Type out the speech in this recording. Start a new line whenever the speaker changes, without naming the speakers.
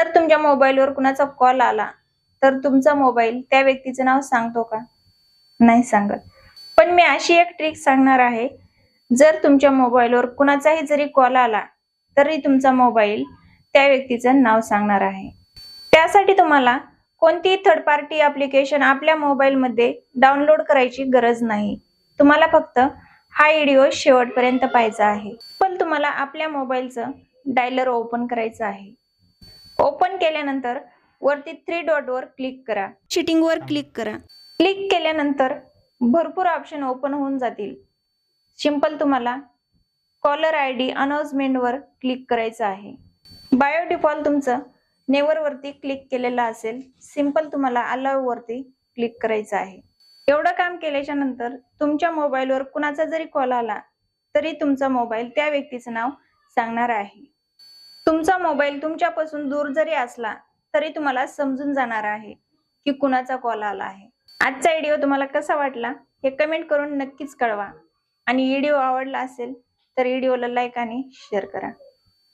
जर तुमच्या मोबाईलवर कुणाचा कॉल आला तर तुमचा मोबाईल त्या व्यक्तीचं नाव सांगतो का? नाही सांगत. पण मी अशी एक ट्रिक सांगणार आहे. जर तुमच्या मोबाईलवर कुणाचाही जरी कॉल आला तरी तुमचा मोबाईल त्या व्यक्तीचं नाव सांगणार आहे. त्यासाठी तुम्हाला कोणतीही थर्ड पार्टी ऍप्लिकेशन आपल्या मोबाईलमध्ये डाउनलोड करायची गरज नाही. तुम्हाला फक्त हा व्हिडिओ शेवटपर्यंत पाहायचा आहे. पण तुम्हाला आपल्या मोबाईलचं डायलर ओपन करायचं आहे. ओपन केल्यानंतर वरती थ्री डॉट वर क्लिक करा. चिटिंग वर क्लिक करा. क्लिक केल्यानंतर भरपूर ऑप्शन ओपन होऊन जातील. सिंपल तुम्हाला कॉलर आय डी अनाउन्समेंट वर क्लिक करायचं आहे. बायो डिफॉल्ट तुमचं नेवर वरती क्लिक केलेलं असेल सिंपल तुम्हाला अलाव वरती क्लिक करायचं आहे. एवढं काम केल्याच्यानंतर तुमच्या मोबाईलवर कुणाचा जरी कॉल आला तरी तुमचा मोबाईल त्या व्यक्तीचं नाव सांगणार आहे. तुमचा मोबाईल तुमच्यापासून दूर जरी असला तरी तुम्हाला समजून जाणार आहे की कुणाचा कॉल आला आहे. आजचा व्हिडिओ तुम्हाला कसा वाटला हे कमेंट करून नक्कीच कळवा. आणि व्हिडिओ आवडला असेल तर व्हिडिओला लाईक आणि शेअर करा.